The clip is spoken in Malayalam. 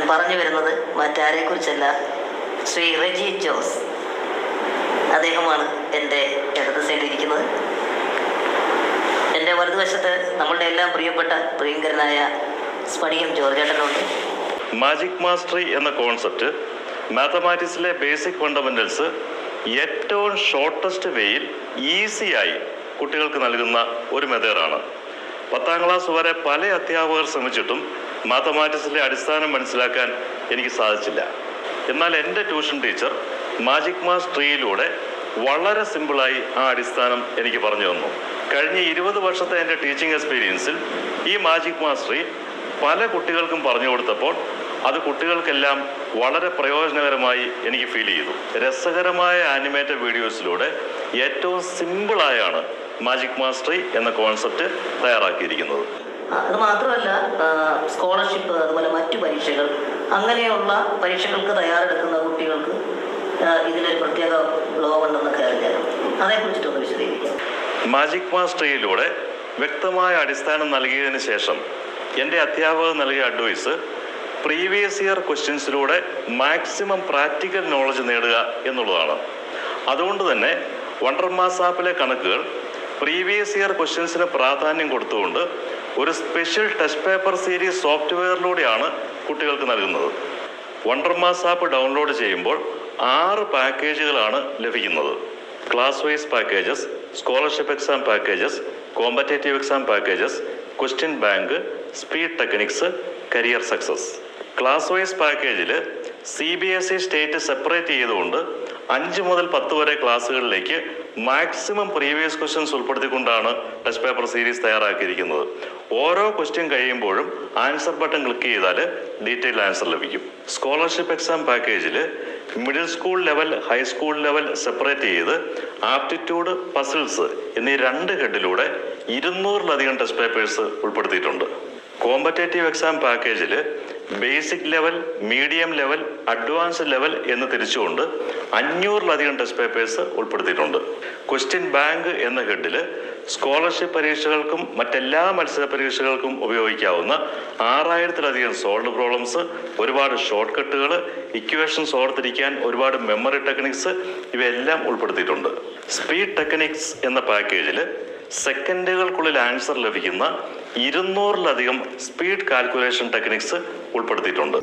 പറഞ്ഞു വരുന്നത് മറ്റാരെക്കുറിച്ചല്ല. ശ്രീ റെജി ജോസ്. അദ്ദേഹമാണ് എന്റെ ഇടത് സൈഡിലിരിക്കുന്നത് എന്റെ വലതുവശത്ത് നമ്മളുടെ എല്ലാം പ്രിയപ്പെട്ട പ്രിയങ്കരനായ സ്ഫടികം ജോർജേട്ടനുണ്ട്. മാജിക് മാസ്റ്ററി എന്ന കോൺസെപ്റ്റ് മാത്തമാറ്റിക്സിലെ ബേസിക് ഫണ്ടമെന്റൽസ് ഏറ്റവും ഷോർട്ടസ്റ്റ് വേയിൽ ഈസിയായി കുട്ടികൾക്ക് നൽകുന്ന ഒരു മെത്തേഡാണ് പത്താം ക്ലാസ് വരെ പല അധ്യാപകർ ശ്രമിച്ചിട്ടും മാത്തമാറ്റിക്സിലെ അടിസ്ഥാനം മനസ്സിലാക്കാൻ എനിക്ക് സാധിച്ചില്ല. എന്നാൽ എന്റെ ട്യൂഷൻ ടീച്ചർ മാജിക് മാസ് ട്രീയിലൂടെ വളരെ സിമ്പിളായി ആ അടിസ്ഥാനം എനിക്ക് പറഞ്ഞു തന്നു. കഴിഞ്ഞ ഇരുപത് വർഷത്തെ എന്റെ ടീച്ചിങ് എക്സ്പീരിയൻസിൽ ഈ മാജിക് മാസ്റ്ററി പല കുട്ടികൾക്കും പറഞ്ഞു കൊടുത്തപ്പോൾ അത് കുട്ടികൾക്കെല്ലാം വളരെ പ്രയോജനകരമായി എനിക്ക് ഫീൽ ചെയ്തു. രസകരമായ ആനിമേറ്റഡ് വീഡിയോസിലൂടെ ഏറ്റവും സിമ്പിളായാണ് മാജിക് മാസ്റ്ററി എന്ന കോൺസെപ്റ്റ് തയ്യാറാക്കിയിരിക്കുന്നത്. അത് മാത്രമല്ല സ്കോളർഷിപ്പ് അതുപോലെ മറ്റു പരീക്ഷകൾ അങ്ങനെയുള്ള പരീക്ഷകൾക്ക് തയ്യാറെടുക്കുന്ന കുട്ടികൾക്ക് ഇതിനൊരു പ്രത്യേക ബ്ലോഗ് ഉണ്ടെന്നൊക്കെ അറിഞ്ഞാലും അതേക്കുറിച്ചിട്ടൊന്ന് വിശദീകരിക്കാം. മാജിക് മാസ്റ്ററിയിലൂടെ വ്യക്തമായ അടിസ്ഥാനം നൽകിയതിന് ശേഷം എന്റെ അധ്യാപകർ നൽകിയ അഡ്വൈസ് പ്രീവിയസ് ഇയർ ക്വസ്റ്റ്യൻസിലൂടെ മാക്സിമം പ്രാക്ടിക്കൽ നോളജ് നേടുക എന്നുള്ളതാണ്. അതുകൊണ്ട് തന്നെ വണ്ടർമാസ് ആപ്പിലെ കണക്കുകൾ പ്രീവിയസ് ഇയർ ക്വസ്റ്റ്യൻസിന് പ്രാധാന്യം കൊടുത്തുകൊണ്ട് ഒരു സ്പെഷ്യൽ ടെസ്റ്റ് പേപ്പർ സീരീസ് സോഫ്റ്റ്വെയറിലൂടെയാണ് കുട്ടികൾക്ക് നൽകുന്നത്. വണ്ടർ മാസ് ആപ്പ് ഡൗൺലോഡ് ചെയ്യുമ്പോൾ ആറ് പാക്കേജുകളാണ് ലഭിക്കുന്നത്. Class wise packages scholarship exam packages competitive exam packages question bank speed techniques career success class wise പാക്കേജിൽ C B S E state separate ചെയ്തുകൊണ്ട് അഞ്ച് മുതൽ പത്ത് വരെ ക്ലാസ്സുകളിലേക്ക് മാക്സിമം പ്രീവിയസ് ക്വസ്റ്റ്യൻസ് ഉൾപ്പെടുത്തിക്കൊണ്ടാണ് ടെസ്റ്റ് പേപ്പർ സീരീസ് തയ്യാറാക്കിയിരിക്കുന്നത്. ഓരോ ക്വസ്റ്റ്യൻ കഴിയുമ്പോഴും ആൻസർ ബട്ടൺ ക്ലിക്ക് ചെയ്താൽ ഡീറ്റെയിൽ ആൻസർ ലഭിക്കും. സ്കോളർഷിപ്പ് എക്സാം പാക്കേജിൽ middle school level high school level separate ചെയ്ത് ആപ്റ്റിറ്റ്യൂഡ് പസിൽസ് എന്നീ രണ്ട് ഹെഡിലൂടെ ഇരുന്നൂറിലധികം ടെസ്റ്റ് പേപ്പേഴ്സ് ഉൾപ്പെടുത്തിയിട്ടുണ്ട്. കോമ്പറ്റേറ്റീവ് എക്സാം പാക്കേജിൽ basic level medium level advance level എന്ന് തിരിച്ചുകൊണ്ട് അഞ്ഞൂറിലധികം ടെസ്റ്റ് പേപ്പേഴ്സ് ഉൾപ്പെടുത്തിയിട്ടുണ്ട്. ക്വസ്റ്റ്യൻ ബാങ്ക് എന്ന ഹെഡിൽ സ്കോളർഷിപ്പ് പരീക്ഷകൾക്കും മറ്റെല്ലാ മത്സര പരീക്ഷകൾക്കും ഉപയോഗിക്കാവുന്ന ആറായിരത്തിലധികം സോൾവ് പ്രോബ്ലംസ് ഒരുപാട് ഷോർട്ട് കട്ടുകൾ ഇക്വേഷൻസ് ഓർത്തിരിക്കാൻ ഒരുപാട് മെമ്മറി ടെക്നിക്സ് ഇവയെല്ലാം ഉൾപ്പെടുത്തിയിട്ടുണ്ട്. സ്പീഡ് ടെക്നിക്സ് എന്ന പാക്കേജിൽ സെക്കൻഡുകൾക്കുള്ളിൽ ആൻസർ ലഭിക്കുന്ന ഇരുന്നൂറിലധികം സ്പീഡ് കാൽക്കുലേഷൻ ടെക്നിക്സ് ഉൾപ്പെടുത്തിയിട്ടുണ്ട്.